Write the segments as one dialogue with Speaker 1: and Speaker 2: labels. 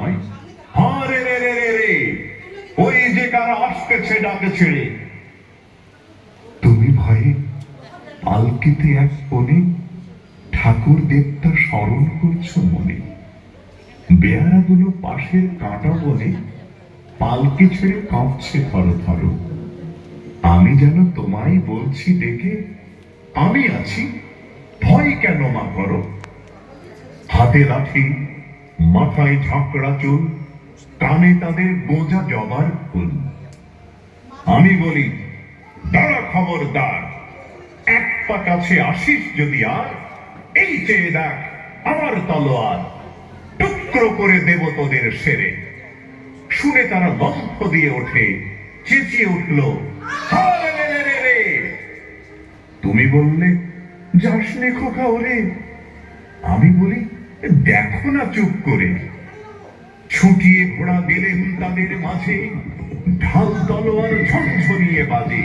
Speaker 1: সময় ওই যে কারা আসতেছে ডাকে ছেড়ে
Speaker 2: তুমি ভয়ে পালকিতে এক কোণে ঠাকুর দেবতা স্মরণ করছ মনে। বেয়ারাগুলো পাশের কাঁটা বনে পালকি ছেড়ে কাঁপছে থর থর আমি যেন তোমায় বলছি দেখে আমি আছি। ভয় কেন মা করো? হাতে লাঠি মাথায় ঝাঁকড়া চুল কানে তাদের গোজা জবার ফুল। আমি বলি, দাঁড়া খবরদার, এক পা কাছে আসিস যদি আর, এই চেয়ে দেখ আমার তলোয়ার, টুকরো করে দেব তোদের সেরে। শুনে তারা লম্ফ দিয়ে ওঠে, চেঁচিয়ে উঠল! তুমি বললে যাস নে খোকা ওরে। আমি বলি দেখো না চুপ করে। ছুটিয়ে ঘোড়া দিলেন তাদের মাঝে ঢাল তলোয়ার ঝনঝনিয়ে বাজে।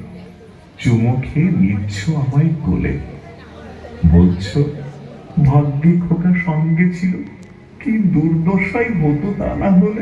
Speaker 2: চুমুখে খেয়ে নিচ্ছ আমায় কোলে। বলছ, ভাগ্যে খোকা সঙ্গে ছিল, কি দুর্দশাই হতো তা না হলে?